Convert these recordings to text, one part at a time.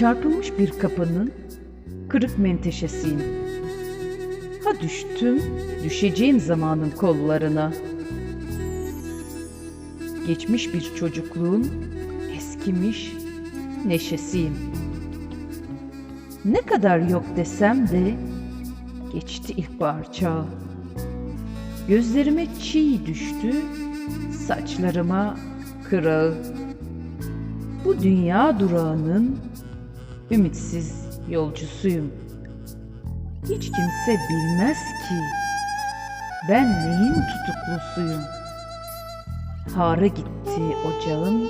Çarpılmış bir kapının kırık menteşesiyim. Ha düştüm, düşeceğim zamanın kollarına. Geçmiş bir çocukluğun eskimiş neşesiyim. Ne kadar yok desem de geçti ilkbahar çağı. Gözlerime çiğ düştü, saçlarıma kırağı. Bu dünya durağının ümitsiz yolcusuyum. Hiç kimse bilmez ki ben neyin tutuklusuyum. Hara gitti ocağım,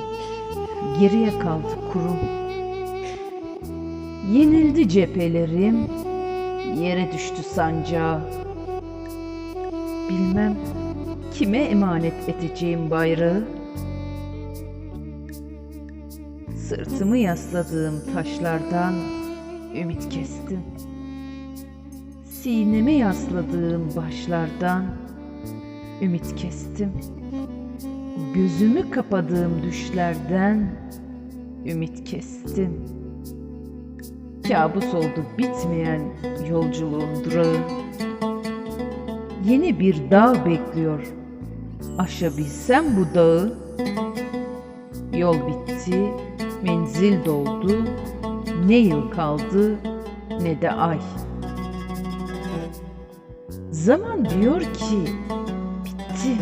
geriye kaldı kurum. Yenildi cephelerim, yere düştü sancağı. Bilmem kime emanet edeceğim bayrağı. Sırtımı yasladığım taşlardan ümit kestim. Sineme yasladığım başlardan ümit kestim. Gözümü kapadığım düşlerden ümit kestim. Kabus oldu bitmeyen yolculuğun durağı. Yeni bir dağ bekliyor. Aşabilsem bu dağı. Yol bitti, menzil doldu. Ne yıl kaldı ne de ay. Zaman diyor ki bitti.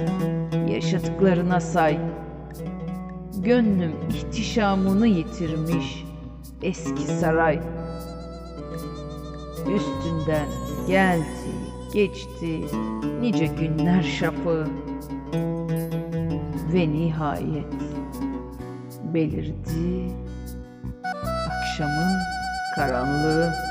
Yaşadıklarına say. Gönlüm ihtişamını yitirmiş eski saray. Üstünden geldi, geçti nice günler şafağı. Ve nihayet belirdi akşamın karanlığı.